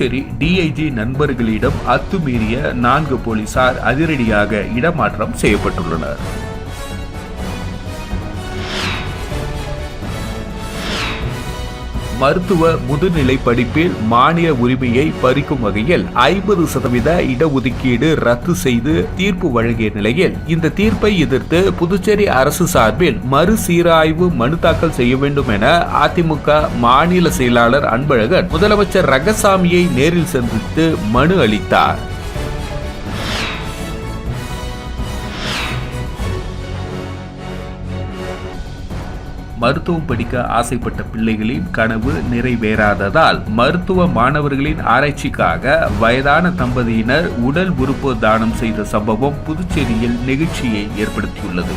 Puducherry DIG நண்பர்களிடம் அத்துமீறிய நான்கு போலீசார் அதிரடியாக இடமாற்றம் செய்யப்பட்டுள்ளனர். மருத்துவ முதுநிலை படிப்பில் மானிய உரிமையை பறிக்கும் வகையில் ஐம்பது சதவீத இடஒதுக்கீடு ரத்து செய்து தீர்ப்பு வழங்கிய நிலையில் இந்த தீர்ப்பை எதிர்த்து புதுச்சேரி அரசு சார்பில் மறுசீராய்வு மனு தாக்கல் செய்ய வேண்டும் என அதிமுக மாநில செயலாளர் அன்பழகன் முதலமைச்சர் ரங்கசாமியை நேரில் சந்தித்து மனு அளித்தார். மருத்துவம் படிக்க ஆசைப்பட்ட பிள்ளைகளின் கனவு நிறைவேறாததால் மருத்துவ மாணவர்களின் ஆராய்ச்சிக்காக வயதான தம்பதியினர் உடல் உறுப்பு தானம் செய்த சம்பவம் புதுச்சேரியில் நெகிழ்ச்சியை ஏற்படுத்தியுள்ளது.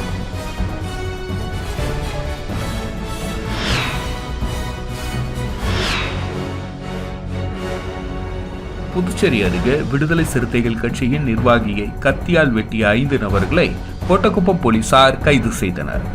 புதுச்சேரி அருகே விடுதலை சிறுத்தைகள் கட்சியின் நிர்வாகியை கத்தியால் வெட்டிய ஐந்து நபர்களை கோட்டக்குப்பம் போலீசார் கைது செய்தனர்.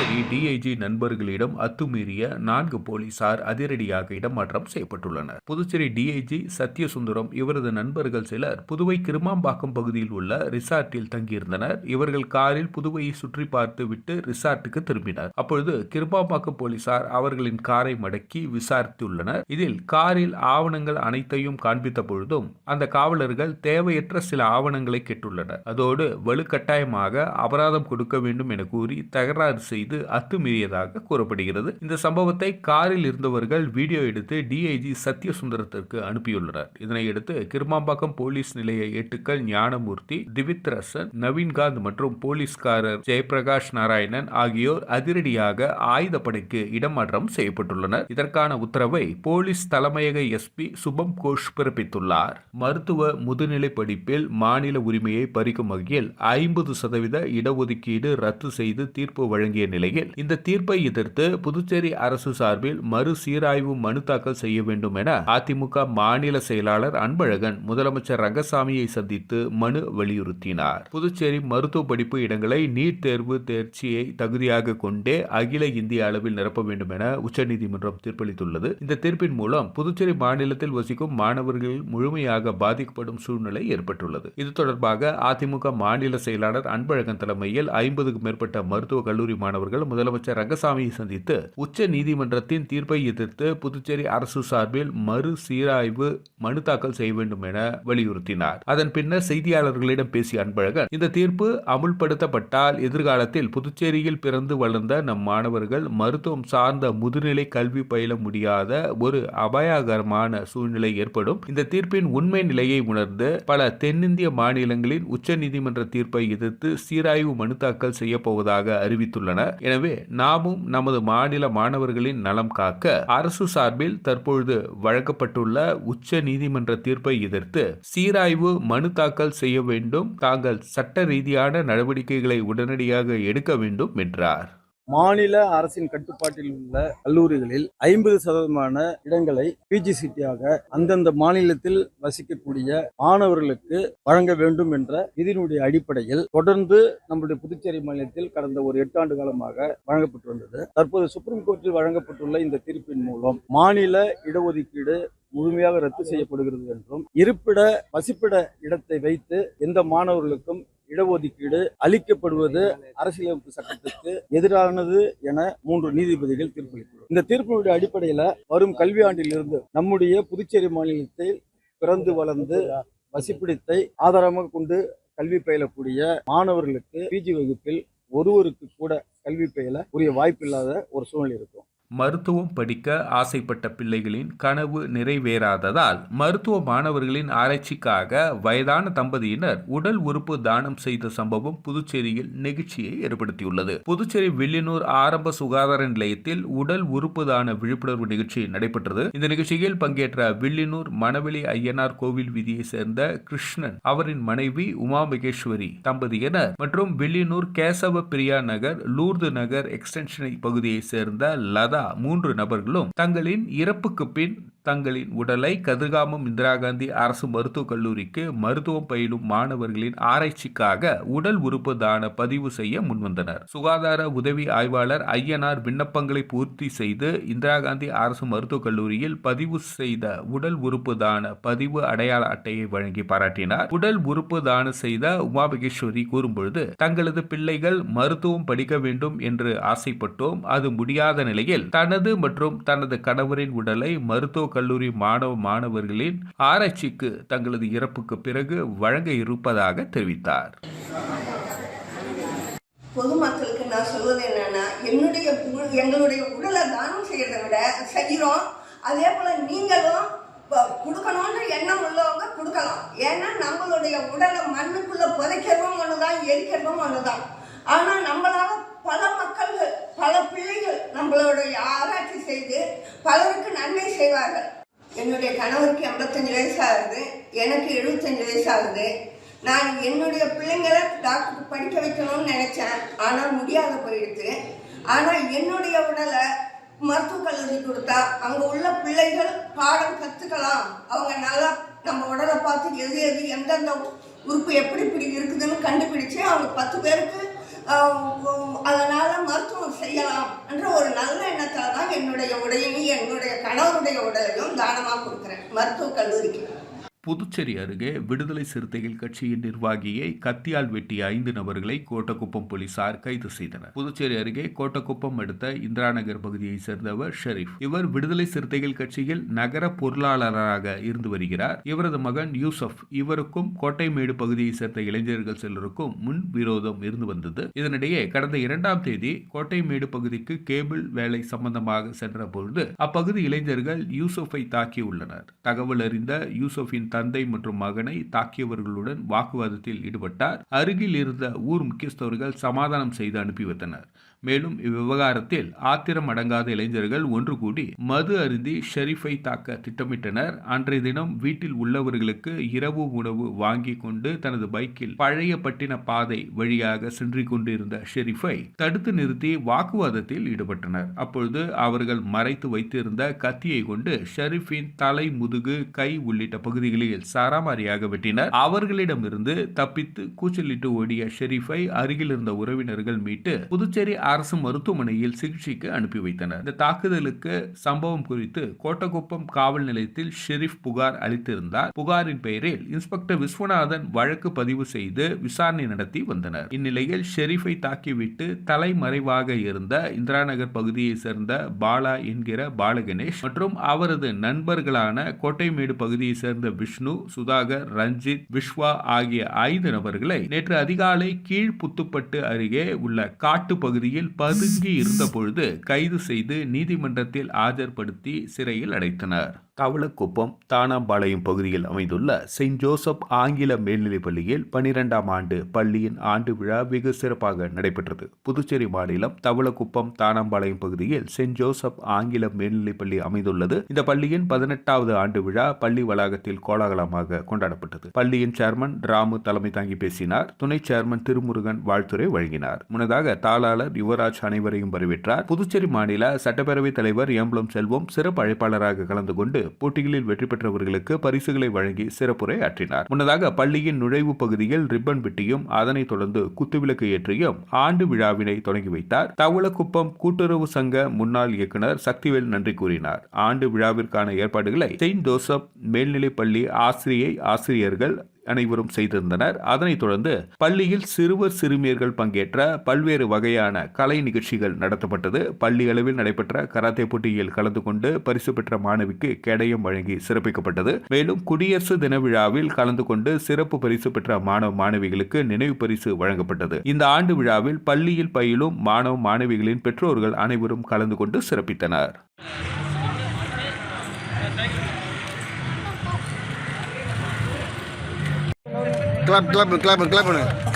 புதுச்சேரி டிஐஜி நண்பர்களிடம் அத்துமீறிய நான்கு போலீசார் அதிரடியாக இடமாற்றம் செய்யப்பட்டுள்ளனர். புதுச்சேரி டிஐஜி சத்யசுந்தரம் இவரது நண்பர்கள் சிலர் புதுவை கிருமாம்பாக்கம் பகுதியில் உள்ள ரிசார்ட்டில் தங்கியிருந்தனர். இவர்கள் காரில் புதுவையை சுற்றி பார்த்து விட்டு ரிசார்ட்டுக்கு திரும்பினர். அப்பொழுது கிருமாம்பாக்கம் போலீசார் அவர்களின் காரை மடக்கி விசாரித்துள்ளனர். இதில் காரில் ஆவணங்கள் அனைத்தையும் காண்பித்த பொழுதும் அந்த காவலர்கள் தேவையற்ற சில ஆவணங்களை கெட்டுள்ளனர். அதோடு வலுக்கட்டாயமாக அபராதம் கொடுக்க வேண்டும் என கூறி தகராறு செய்து அத்துமீறியதாக கூறப்படுகிறது. இந்த சம்பவத்தை காரில் இருந்தவர்கள் வீடியோ எடுத்து டிஐஜி சத்யசுந்தரத்திற்கு அனுப்பியுள்ளனர். இதனையடுத்து கிருமாம்பாக்கம் போலீஸ் நிலைய ஏட்டுக்கள் ஞானமூர்த்தி திவித்ரசன் நவீன்காந்த் மற்றும் போலீஸ்காரர் ஜெயபிரகாஷ் நாராயணன் ஆகியோர் அதிரடியாக ஆயுதப்படைக்கு இடமாற்றம் செய்யப்பட்டுள்ளனர். இதற்கான உத்தரவை போலீஸ் தலைமையக எஸ்பி சுபம் கோஷ் பிறப்பித்துள்ளார். மருத்துவ முதுநிலை படிப்பில் மாநில உரிமையை பறிக்கும் வகையில் ஐம்பது சதவீத இடஒதுக்கீடு ரத்து செய்து தீர்ப்பு வழங்கிய நிலையில் இந்த தீர்ப்பை எதிர்த்து புதுச்சேரி அரசு சார்பில் மறுசீராய்வு மனு தாக்கல் செய்ய வேண்டும் என அதிமுக மாநில செயலாளர் அன்பழகன் முதலமைச்சர் ரங்கசாமியை சந்தித்து மனு வலியுறுத்தினார். புதுச்சேரி மருத்துவ படிப்பு இடங்களை நீட் தேர்வு தேர்ச்சியை தகுதியாக கொண்டே அகில இந்திய அளவில் நிரப்ப வேண்டும் என உச்சநீதிமன்றம் தீர்ப்பளித்துள்ளது. இந்த தீர்ப்பின் மூலம் புதுச்சேரி மாநிலத்தில் வசிக்கும் மாணவர்கள் முழுமையாக பாதிக்கப்படும் சூழ்நிலை ஏற்பட்டுள்ளது. இது தொடர்பாக அதிமுக மாநில செயலாளர் அன்பழகன் தலைமையில் ஐம்பதுக்கும் மேற்பட்ட மருத்துவ கல்லூரி மாணவர்கள் முதலமைச்சர் ரங்கசாமியை சந்தித்து உச்ச நீதிமன்றத்தின் தீர்ப்பை எதிர்த்து புதுச்சேரி அரசு சார்பில் மறு சீராய்வு மனு தாக்கல் செய்ய வேண்டும் என வலியுறுத்தினார். அதன் பின்னர் செய்தியாளர்களிடம் பேசிய அன்பழகன் இந்த தீர்ப்பு அமுல்படுத்தப்பட்டால் எதிர்காலத்தில் புதுச்சேரியில் பிறந்து வளர்ந்த நம் மாணவர்கள் மருத்துவம் சார்ந்த முதுநிலை கல்வி பயில முடியாத ஒரு அபாயகரமான சூழ்நிலை ஏற்படும். இந்த தீர்ப்பின் உண்மை நிலையை உணர்ந்து பல தென்னிந்திய மாநிலங்களின் உச்ச நீதிமன்ற தீர்ப்பை எதிர்த்து சீராய்வு மனு தாக்கல் செய்ய போவதாக அறிவித்துள்ளனர். எனவே நாமும் நமது மாநில மாணவர்களின் நலம் காக்க அரசு சார்பில் தற்பொழுது வழங்கப்பட்டுள்ள உச்ச நீதிமன்ற தீர்ப்பை எதிர்த்து சீராய்வு மனு தாக்கல் செய்ய வேண்டும். தாங்கள் சட்ட ரீதியான நடவடிக்கைகளை உடனடியாக எடுக்க வேண்டும் என்றார். மாநில அரசின் கட்டுப்பாட்டில் உள்ள கல்லூரிகளில் ஐம்பது சதவீதமான இடங்களை பிஜி சிட்டியாக அந்தந்த மாநிலத்தில் வசிக்கக்கூடிய மாணவர்களுக்கு வழங்க வேண்டும் என்ற இதனுடைய அடிப்படையில் தொடர்ந்து நம்முடைய புதுச்சேரி மாநிலத்தில் கடந்த ஒரு எட்டு ஆண்டு காலமாக வழங்கப்பட்டு வந்தது. தற்போது சுப்ரீம் கோர்ட்டில் வழங்கப்பட்டுள்ள இந்த தீர்ப்பின் மூலம் மாநில இடஒதுக்கீடு முழுமையாக ரத்து செய்யப்படுகிறது என்றும் இருப்பிட வசிப்பிட இடத்தை வைத்து எந்த மாணவர்களுக்கும் இடஒதுக்கீடு அளிக்கப்படுவது அரசியலமைப்பு சட்டத்துக்கு எதிரானது என மூன்று நீதிபதிகள் தீர்ப்பளித்துள்ளனர். இந்த தீர்ப்பினுடைய அடிப்படையில் வரும் கல்வியாண்டிலிருந்து நம்முடைய புதுச்சேரி மாநிலத்தில் பிறந்து வளர்ந்து வசிப்பிடத்தை ஆதாரமாக கொண்டு கல்வி பயிலக்கூடிய மாணவர்களுக்கு பிஜி வகுப்பில் ஒருவருக்கு கூட கல்வி பயில உரிய வாய்ப்பில்லாத ஒரு சூழ்நிலை இருக்கும். மருத்துவம் படிக்க ஆசைப்பட்ட பிள்ளைகளின் கனவு நிறைவேறாததால் மருத்துவ மாணவர்களின் ஆராய்ச்சிக்காக வயதான தம்பதியினர் உடல் உறுப்பு தானம் செய்த சம்பவம் புதுச்சேரியில் நெகிழ்ச்சியை ஏற்படுத்தியுள்ளது. புதுச்சேரி வில்லியனூர் ஆரம்ப சுகாதார நிலையத்தில் உடல் உறுப்பு தான விழிப்புணர்வு நிகழ்ச்சி நடைபெற்றது. இந்த நிகழ்ச்சியில் பங்கேற்ற வில்லியனூர் மணவெளி ஐயனார் கோவில் வீதியை சேர்ந்த கிருஷ்ணன் அவரின் மனைவி உமா மகேஸ்வரி தம்பதியினர் மற்றும் வில்லியனூர் கேசவ பிரியா நகர் லூர்து நகர் எக்ஸ்டென்ஷன் பகுதியை சேர்ந்த லதா மூன்று நபர்களும் தங்களின் இறப்புக்கு பின் தங்களின் உடலை கதிர்காமம் இந்திரா காந்தி அரசு மருத்துவக் கல்லூரிக்கு மருத்துவம் பயிலும் மாணவர்களின் ஆராய்ச்சிக்காக உடல் உறுப்பு தான பதிவு செய்ய முன்வந்தனர். சுகாதார உதவி ஆய்வாளர் ஐயனார் விண்ணப்பங்களை பூர்த்தி செய்து இந்திரா காந்தி அரசு மருத்துவக் கல்லூரியில் பதிவு செய்த உடல் உறுப்பு தான பதிவு அடையாள அட்டையை வழங்கி பாராட்டினார். உடல் உறுப்பு தானம் செய்த உமாபகேஸ்வரி கூறும்பொழுது தங்களது பிள்ளைகள் மருத்துவம் படிக்க வேண்டும் என்று ஆசைப்பட்டோம். அது முடியாத நிலையில் தனது மற்றும் தனது கணவரின் உடலை மருத்துவ கல்லூரி மாணவ மாணவர்களின் ஆராய்ச்சிக்கு தங்களது இறப்புக்கு பிறகு வழங்க இருப்பதாக தெரிவித்தார். பொதுமக்களுக்கு நான் சொல்வது என்னன்னா என்னுடைய எங்களுடைய உடலை தானம் செய்யறதை விட செய்கிறோம் அதே போல நீங்களும் கொடுக்கணும்னு எண்ணம் உள்ளவங்க கொடுக்கலாம். ஏன்னா நம்மளுடைய உடலை மண்ணுக்குள்ள புதைக்கிறதும் ஒண்ணுதான் எரிக்கிறதும் ஒண்ணுதான். ஆனா நம்மளால பல மக்கள்கள் பல பிள்ளைகள் நம்மளுடைய ஆராய்ச்சி செய்து பலருக்கு நன்மை செய்வார்கள். என்னுடைய கணவருக்கு எண்பத்தஞ்சு வயசு ஆகுது எனக்கு எழுபத்தஞ்சு வயசு ஆகுது நான் என்னுடைய பிள்ளைங்களை டாக்டருக்கு படிக்க வைக்கணும்னு நினைச்சேன். ஆனால் முடியாத போயிடுச்சு. ஆனால் என்னுடைய உடலை மருத்துவக் கல்லூரி கொடுத்தா அங்கே உள்ள பிள்ளைகள் பாடம் கற்றுக்கலாம் அவங்க நல்லா நம்ம உடலை பார்த்து எது எது எந்தெந்த உறுப்பு எப்படி இப்படி இருக்குதுன்னு கண்டுபிடிச்சு அவங்க பத்து பேருக்கு அதனால மருத்துவம் செய்யலாம் என்ற ஒரு நல்ல எண்ணத்தில் தான் என்னுடைய உடையையும் என்னுடைய கணவருடைய உடலையும் தானமாக கொடுக்குறேன். மருத்துவக் கல்லூரிக்கு. புதுச்சேரி அருகே விடுதலை சிறுத்தைகள் கட்சியின் நிர்வாகியை கத்தியால் வெட்டிய ஐந்து நபர்களை கோட்டக்குப்பம் போலீசார் கைது செய்தனர். புதுச்சேரி அருகே கோட்டக்குப்பம் அடுத்த இந்திரா நகர் பகுதியைச் சேர்ந்தவர் ஷெரீப். இவர் விடுதலை சிறுத்தைகள் கட்சியில் நகர பொருளாளராக இருந்து வருகிறார். இவரது மகன் யூசப். இவருக்கும் கோட்டைமேடு பகுதியைச் சேர்ந்த இளைஞர்கள் சிலருக்கும் முன் விரோதம் இருந்து வந்தது. இதனிடையே கடந்த இரண்டாம் தேதி கோட்டைமேடு பகுதிக்கு கேபிள் வேலை சம்பந்தமாக சென்ற பொழுது அப்பகுதி இளைஞர்கள் யூசுஃபை தாக்கியுள்ளனர். தகவல் அறிந்த யூசுஃபின் தந்தை மற்றும் மகனை தாக்கியவர்களுடன் வாக்குவாதத்தில் ஈடுபட்டார். அருகில் இருந்த ஊர் முக்கியஸ்தவர்கள் சமாதானம் செய்து அனுப்பி வைத்தனர். மேலும் இவ்விவகாரத்தில் ஆத்திரம் அடங்காத இளைஞர்கள் ஒன்று கூடி மது அருந்தி ஷெரீஃபை தாக்க திட்டமிட்டனர். அன்றைய தினம் வீட்டில் உள்ளவர்களுக்கு இரவு உணவு வாங்கி கொண்டு தனது பைக்கில் பழைய பட்டின பாதை வழியாக சென்று கொண்டிருந்த ஷெரீஃபை தடுத்து நிறுத்தி வாக்குவாதத்தில் ஈடுபட்டனர். அப்பொழுது அவர்கள் மறைத்து வைத்திருந்த கத்தியை கொண்டு ஷெரீஃபின் தலை முதுகு கை உள்ளிட்ட பகுதிகளில் சராமாரியாக வெட்டினர். அவர்களிடமிருந்து தப்பித்து கூச்சலிட்டு ஓடிய ஷெரீஃபை அருகில் இருந்த உறவினர்கள் மீட்டு புதுச்சேரி அரசு மருத்துவமனையில் சிகிச்சைக்கு அனுப்பி வைத்தனர். இந்த தாக்குதலுக்கு சம்பவம் குறித்து கோட்டகுப்பம் காவல் நிலையத்தில் ஷெரீப் புகார் அளித்திருந்தார். புகாரின் பெயரில் இன்ஸ்பெக்டர் விஸ்வநாதன் வழக்கு பதிவு செய்து விசாரணை நடத்தி வந்தனர். இந்நிலையில் ஷெரீஃபை தாக்கிவிட்டு தலைமறைவாக இருந்த இந்திரா நகர் பகுதியைச் சேர்ந்த பாலா என்கிற பாலகணேஷ் மற்றும் அவரது நண்பர்களான கோட்டைமேடு பகுதியைச் சேர்ந்த விஷ்ணு சுதாகர் ரஞ்சித் விஸ்வா ஆகிய ஐந்து நபர்களை நேற்று அதிகாலை கீழ்புத்துப்பட்டு அருகே உள்ள காட்டு பகுதியில் பதுங்கி இருந்தபொழுது கைது செய்து நீதிமன்றத்தில் ஆஜர்படுத்தி சிறையில் அடைத்தனர். தவளக்குப்பம் தானாம்பாளையம் பகுதியில் அமைந்துள்ள செயின்ட் ஜோசப் ஆங்கில மேல்நிலைப் பள்ளியில் பனிரெண்டாம் ஆண்டு பள்ளியின் ஆண்டு விழா வெகு சிறப்பாக நடைபெற்றது. புதுச்சேரி மாநிலம் தவளக்குப்பம் தானாம்பாளையம் பகுதியில் செயின்ட் ஜோசப் ஆங்கில மேல்நிலைப் பள்ளி அமைந்துள்ளது. இந்த பள்ளியின் பதினெட்டாவது ஆண்டு விழா பள்ளி வளாகத்தில் கோலாகலமாக கொண்டாடப்பட்டது. பள்ளியின் சேர்மன் ராமு தலைமை தாங்கி பேசினார். துணை சேர்மன் திருமுருகன் வாழ்த்துரை வழங்கினார். முன்னதாக தாளாளர் யுவராஜ் அனைவரையும் வரவேற்றார். புதுச்சேரி மாநில சட்டப்பேரவைத் தலைவர் ஏம்பலம் செல்வம் சிறப்பு அழைப்பாளராக கலந்து கொண்டு போட்டிகளில் வெற்றி பெற்றவர்களுக்கு பரிசுகளை வழங்கி சிறப்புரை ஆற்றினார் முன்னதாக பள்ளியின் நுழைவு பகுதியில் ரிப்பன் வெட்டியும் அதனைத் தொடர்ந்து குத்துவிளக்கு ஏற்றியும் ஆண்டு விழாவினை தொடங்கி வைத்தார். தவளக்குப்பம் கூட்டுறவு சங்க முன்னாள் இயக்குனர் சக்திவேல் நன்றி கூறினார். ஆண்டு விழாவிற்கான ஏற்பாடுகளை செயின்ட் ஜோசப் மேல்நிலைப் பள்ளி ஆசிரியை ஆசிரியர்கள் அனைவரும் செய்திருந்தனர். அதனைத் தொடர்ந்து பள்ளியில் சிறுவர் சிறுமியர்கள் பங்கேற்ற பல்வேறு வகையான கலை நிகழ்ச்சிகள் நடத்தப்பட்டது. பள்ளி அளவில் நடைபெற்ற கராத்தே போட்டியில் கலந்து கொண்டு பரிசு பெற்ற மாணவிக்கு கேடயம் வழங்கி சிறப்பிக்கப்பட்டது. மேலும் குடியரசு தின விழாவில் கலந்து கொண்டு சிறப்பு பரிசு பெற்ற மாணவ மாணவிகளுக்கு நினைவு பரிசு வழங்கப்பட்டது. இந்த ஆண்டு விழாவில் பள்ளியில் பயிலும் மாணவ மாணவிகளின் பெற்றோர்கள் அனைவரும் கலந்து கொண்டு சிறப்பித்தனர். Club club club club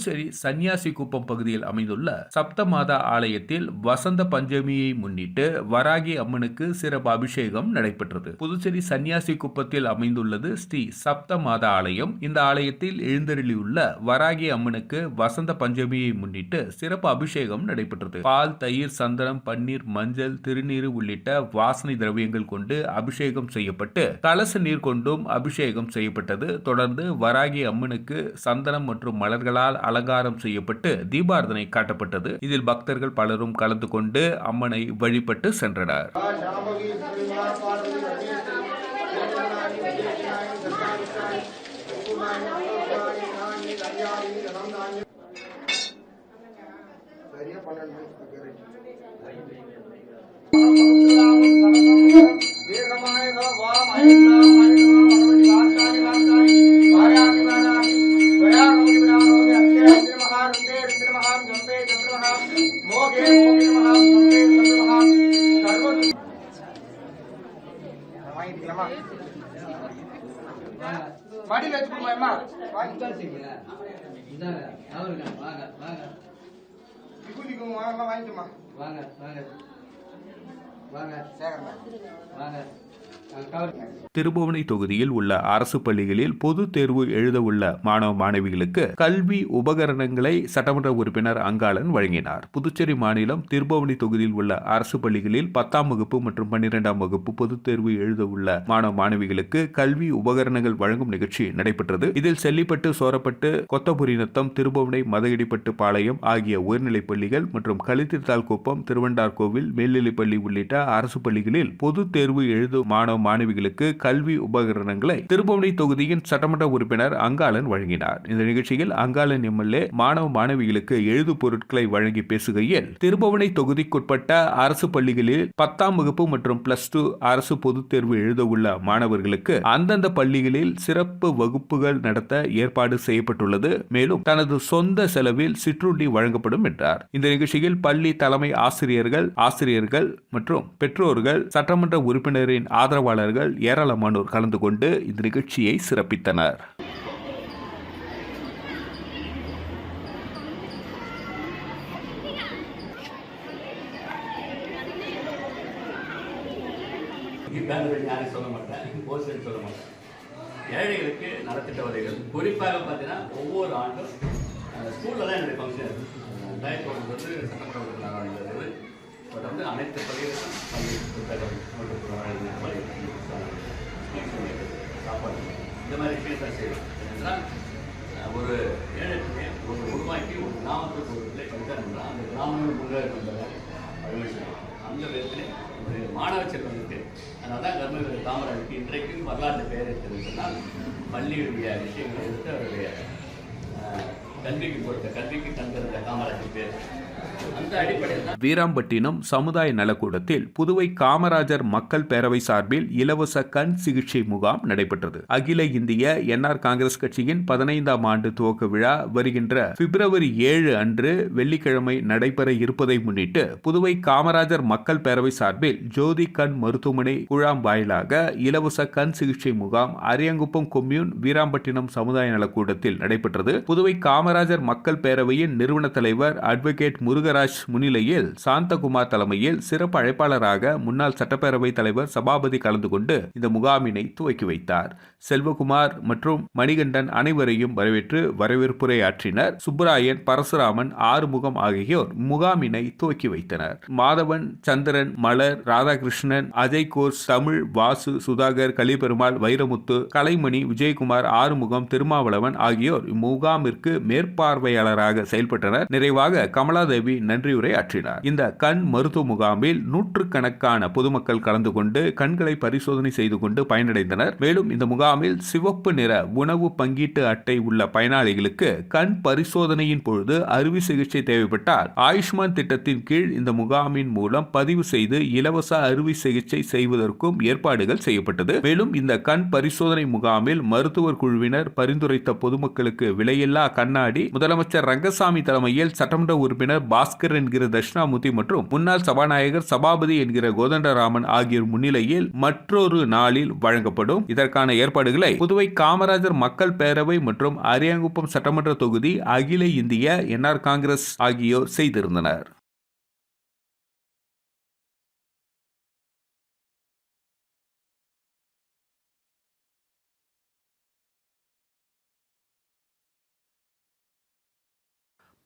Puducherry Sanniyasi Kuppam பகுதியில் அமைந்துள்ள சப்தமாதா ஆலயத்தில் வசந்த பஞ்சமியை முன்னிட்டு வராகி அம்மனுக்கு சிறப்பு அபிஷேகம் நடைபெற்றது. புதுச்சேரி சன்னியாசி குப்பத்தில் அமைந்துள்ளது ஸ்ரீ சப்தமாதா ஆலயம். இந்த ஆலயத்தில் எழுந்தருளியுள்ள வராகி அம்மனுக்கு வசந்த பஞ்சமியை முன்னிட்டு சிறப்பு அபிஷேகம் நடைபெற்றது. பால் தயிர் சந்தனம் பன்னீர் மஞ்சள் திருநீர் உள்ளிட்ட வாசனை திரவியங்கள் கொண்டு அபிஷேகம் செய்யப்பட்டு கலச நீர் கொண்டும் அபிஷேகம் செய்யப்பட்டது. தொடர்ந்து வராகி அம்மனுக்கு சந்தனம் மற்றும் மலர்களால் அலங்காரம் செய்யப்பட்டு தீபாரதனை காட்டப்பட்டது. இதில் பக்தர்கள் பலரும் கலந்து கொண்டு அம்மனை வழிபட்டு சென்றனர். அவருங்க வாங்க. வாங்க வாங்க. வாங்க வாங்க. திருபுவனை தொகுதியில் உள்ள அரசு பள்ளிகளில் பொது தேர்வு எழுத உள்ள மாணவ மாணவிகளுக்கு கல்வி உபகரணங்களை சட்டமன்ற உறுப்பினர் அங்காளன் வழங்கினார். புதுச்சேரி மாநிலம் திருபுவனை தொகுதியில் உள்ள அரசு பள்ளிகளில் பத்தாம் வகுப்பு மற்றும் பன்னிரெண்டாம் வகுப்பு பொது தேர்வு எழுத உள்ள மாணவ மாணவிகளுக்கு கல்வி உபகரணங்கள் வழங்கும் நிகழ்ச்சி நடைபெற்றது. இதில் செல்லிப்பட்டு சோரப்பட்டு கொத்தபுரிநத்தம் திருபுவனை மதகடிப்பட்டு பாளையம் ஆகிய உயர்நிலைப் பள்ளிகள் மற்றும் களித்திருத்தால் குப்பம் திருவண்டார்கோவில் மேல்நிலைப்பள்ளி உள்ளிட்ட அரசு பள்ளிகளில் பொது தேர்வு எழுதும் மாணவ மாணவிகளுக்கு கல்வி உபகரணங்களை திருபுவனை தொகுதியின் சட்டமன்ற உறுப்பினர் அங்காளன் வழங்கினார். இந்த நிகழ்ச்சியில் அங்காளன் எம்எல்ஏ மாணவ மாணவிகளுக்கு எழுது பொருட்களை வழங்கி பேசுகையில் திருபுவனை தொகுதிக்குட்பட்ட அரசு பள்ளிகளில் பத்தாம் வகுப்பு மற்றும் பிளஸ் டூ அரசு பொதுத் தேர்வு எழுத உள்ள மாணவர்களுக்கு அந்தந்த பள்ளிகளில் சிறப்பு வகுப்புகள் நடத்த ஏற்பாடு செய்யப்பட்டுள்ளது. மேலும் தனது சொந்த செலவில் சிற்றுண்டி வழங்கப்படும் என்றார். இந்த நிகழ்ச்சியில் பள்ளி தலைமை ஆசிரியர்கள் ஆசிரியர்கள் மற்றும் பெற்றோர்கள் சட்டமன்ற உறுப்பினரின் ஆதரவாளர்கள் ஏராளமானோர் கலந்து கொண்டு இந்த நிகழ்ச்சியை சிறப்பித்தனர். பேங்க் யாரும் சொல்ல மாட்டேன். ஹோல்சேல் சொல்ல மாட்டேன். ஏழைகளுக்கு நலத்திட்ட உதவிகள். குறிப்பாக பார்த்தீங்கன்னா ஒவ்வொரு ஆண்டும் ஸ்கூலில் தான் என்னுடைய ஃபங்க்ஷன் ரெண்டாயிரத்தி ஒன்று வந்து சட்டமன்ற உறுப்பினராக இருந்தது பட் வந்து அனைத்து பள்ளிகளுக்கும் பள்ளி புத்தகம் நோட்டு பள்ளி புத்தகம், இந்த மாதிரி விஷயத்தை செய்வோம் ஒரு ஏழைக்கு ஒரு உருவாக்கி ஒரு கிராமத்துக்கு ஒரு பிள்ளை படித்தாங்கன்னா அந்த கிராமங்கள் முன்னேற வந்ததாக அந்த விதத்தில் ஒரு மாணவ செல்வனுக்கு அதனால தான் கர்மவீரர் காமராஜுக்கு இன்றைக்கும் வரலாற்று பெயர் எடுத்தது சொன்னால் பள்ளியுடைய விஷயங்களை எடுத்து அவருடைய கல்விக்கு கொடுத்த கல்விக்கு தந்திருந்த காமராஜர் பேர். வீராம்பட்டினம் சமுதாய நலக்கூடத்தில் புதுவை காமராஜர் மக்கள் பேரவை சார்பில் இலவச கண் சிகிச்சை முகாம் நடைபெற்றது. அகில இந்திய என்ஆர் காங்கிரஸ் கட்சியின் பதினைந்தாம் ஆண்டு துவக்க விழா வருகின்ற பிப்ரவரி ஏழு அன்று வெள்ளிக்கிழமை நடைபெற இருப்பதை முன்னிட்டு புதுவை காமராஜர் மக்கள் பேரவை சார்பில் ஜோதி கண் மருத்துவமனை குழாம் வாயிலாக இலவச கண் சிகிச்சை முகாம் அரியங்குப்பம் கொம்யூன் வீராம்பட்டினம் சமுதாய நலக்கூடத்தில் நடைபெற்றது. புதுவை காமராஜர் மக்கள் பேரவையின் நிறுவன தலைவர் அட்வொகேட் தியாகராஜ் முன்னிலையில் சாந்தகுமார் தலைமையில் சிறப்பு அழைப்பாளராக முன்னாள் சட்டப்பேரவை தலைவர் சபாபதி கலந்து கொண்டு இந்த முகாமினை துவக்கி வைத்தார். செல்வகுமார் மற்றும் மணிகண்டன் அனைவரையும் வரவேற்று வரவேற்புரை ஆற்றினர் சுப்பராயன் பரசுராமன் ஆறுமுகம் ஆகியோர் முகாமினை துவக்கி வைத்தனர். மாதவன் சந்திரன் மலர் ராதாகிருஷ்ணன் அஜய் கோர்ஸ் தமிழ் வாசு சுதாகர் கலிபெருமாள் வைரமுத்து கலைமணி விஜயகுமார் ஆறுமுகம் திருமாவளவன் ஆகியோர் இம்முகாமிற்கு மேற்பார்வையாளராக செயல்பட்டனர். நிறைவாக கமலாதேவி நன்றியுரை ஆற்றினார் இந்த கண் மருத்துவ முகாமில் நூற்றுக்கணக்கான பொதுமக்கள் கலந்து கொண்டு கண்களை பரிசோதனை செய்து கொண்டு பயனடைந்தனர். மேலும் இந்த முகாமில் சிவப்பு நிற உணவு பங்கீட்டு அட்டை உள்ள பயனாளிகளுக்கு கண் பரிசோதனையின் பொழுது அறுவை சிகிச்சை தேவைப்பட்டால் ஆயுஷ்மான் திட்டத்தின் கீழ் இந்த முகாமின் மூலம் பதிவு செய்து இலவச அறுவை சிகிச்சை செய்வதற்கும் ஏற்பாடுகள் செய்யப்பட்டது. மேலும் இந்த கண் பரிசோதனை முகாமில் மருத்துவர் குழுவினர் பரிந்துரைத்த பொதுமக்களுக்கு விலையில்லா கண்ணாடி முதலமைச்சர் ரங்கசாமி தலைமையில் சட்டமன்ற உறுப்பினர் பாஸ் பாஸ்கர் என்கிற தட்சிணாமூர்த்தி மற்றும் முன்னாள் சபாநாயகர் சபாபதி என்கிற கோதண்டராமன் ஆகியோர் முன்னிலையில் மற்றொரு நாளில் வழங்கப்படும். இதற்கான ஏற்பாடுகளை புதுவை காமராஜர் மக்கள் பேரவை மற்றும் அரியாங்குப்பம் சட்டமன்ற தொகுதி அகில இந்திய என்ஆர் காங்கிரஸ் ஆகியோர் செய்திருந்தனர்.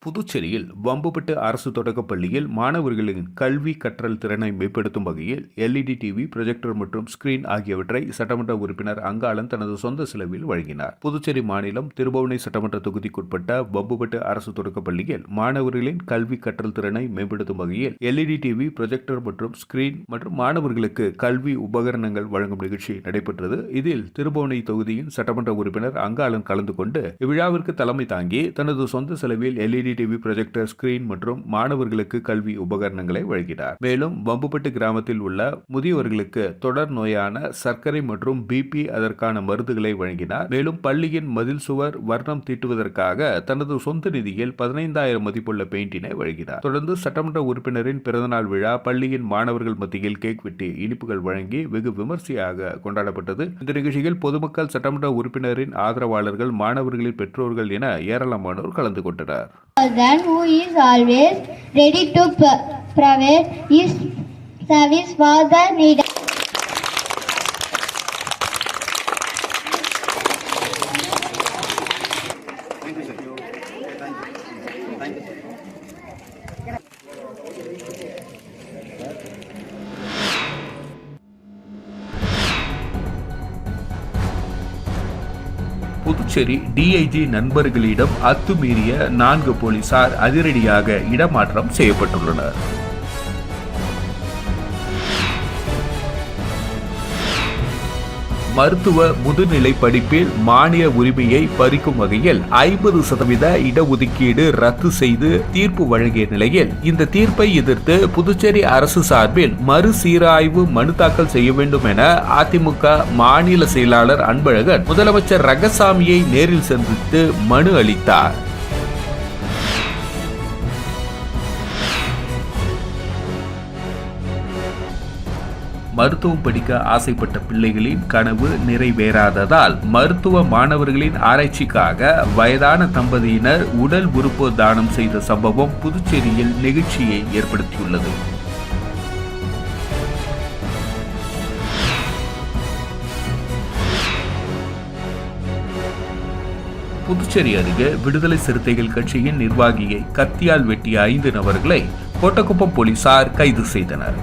புதுச்சேரியில் வம்புப்பட்டு அரசு தொடக்கப் பள்ளியில் மாணவர்களின் கல்வி கற்றல் திறனை மேம்படுத்தும் வகையில் எல்இடி டிவி ப்ரொஜெக்டர் மற்றும் ஸ்கிரீன் ஆகியவற்றை சட்டமன்ற உறுப்பினர் அங்காளன் தனது சொந்த செலவில் வழங்கினார். புதுச்சேரி மாநிலம் திருபுவனை சட்டமன்ற தொகுதிக்குட்பட்ட வம்புப்பட்டு அரசு தொடக்கப் பள்ளியில் மாணவர்களின் கல்வி கற்றல் திறனை மேம்படுத்தும் வகையில் எல்இடி டிவி ப்ரொஜெக்டர் மற்றும் ஸ்கிரீன் மற்றும் மாணவர்களுக்கு கல்வி உபகரணங்கள் வழங்கும் நிகழ்ச்சி நடைபெற்றது. இதில் திருபுவனை தொகுதியின் சட்டமன்ற உறுப்பினர் அங்காளன் கலந்து கொண்டு இவ்விழாவிற்கு தலைமை தாங்கி தனது சொந்த செலவில் எல்இடி டிவி ப்ரொஜெக்டர் ஸ்கிரீன் மற்றும் மாணவர்களுக்கு கல்வி உபகரணங்களை வழங்கினார். மேலும் வம்புப்பட்டு கிராமத்தில் உள்ள முதியவர்களுக்கு தொடர் நோயான சர்க்கரை மற்றும் பிபி அதற்கான மருந்துகளை வழங்கினார். மேலும் பள்ளியின் மதில் சுவர் வர்ணம் தீட்டுவதற்காக தனது சொந்த நிதியில் பதினைந்தாயிரம் மதிப்புள்ள பெயிண்டினை வழங்கினார். தொடர்ந்து சட்டமன்ற உறுப்பினரின் பிறந்தநாள் விழா பள்ளியின் மாணவர்கள் மத்தியில் கேக் வெட்டி இனிப்புகள் வழங்கி வெகு விமர்சையாக கொண்டாடப்பட்டது. இந்த நிகழ்ச்சியில் பொதுமக்கள் சட்டமன்ற உறுப்பினரின் ஆதரவாளர்கள் மாணவர்களின் பெற்றோர்கள் என ஏராளமானோர் கலந்து கொண்டனர். Then who is always ready to provide his service for the needy. Puducherry DIG நண்பர்களிடம் அத்துமீறிய நான்கு போலீசார் அதிரடியாக இடமாற்றம் செய்யப்பட்டுள்ளனர். மருத்துவ முதுநிலை படிப்பில் மானிய உரிமையை பறிக்கும் வகையில் ஐம்பது சதவீத இடஒதுக்கீடு ரத்து செய்து தீர்ப்பு வழங்கிய நிலையில் இந்த தீர்ப்பை எதிர்த்து புதுச்சேரி அரசு சார்பில் மறுசீராய்வு மனு தாக்கல் செய்ய வேண்டும் என அதிமுக மாநில செயலாளர் அன்பழகன் முதலமைச்சர் ரங்கசாமியை நேரில் சந்தித்து மனு அளித்தார். மருத்துவம் படிக்க ஆசைப்பட்ட பிள்ளைகளின் கனவு நிறைவேறாததால் மருத்துவ மாணவர்களின் ஆராய்ச்சிக்காக வயதான தம்பதியினர் உடல் உறுப்பு தானம் செய்த சம்பவம் புதுச்சேரியில் நெகிழ்ச்சியை ஏற்படுத்தியுள்ளது. புதுச்சேரி அருகே விடுதலை சிறுத்தைகள் கட்சியின் நிர்வாகியை கத்தியால் வெட்டிய ஐந்து நபர்களை கோட்டக்குப்பம் போலீசார் கைது செய்தனர்.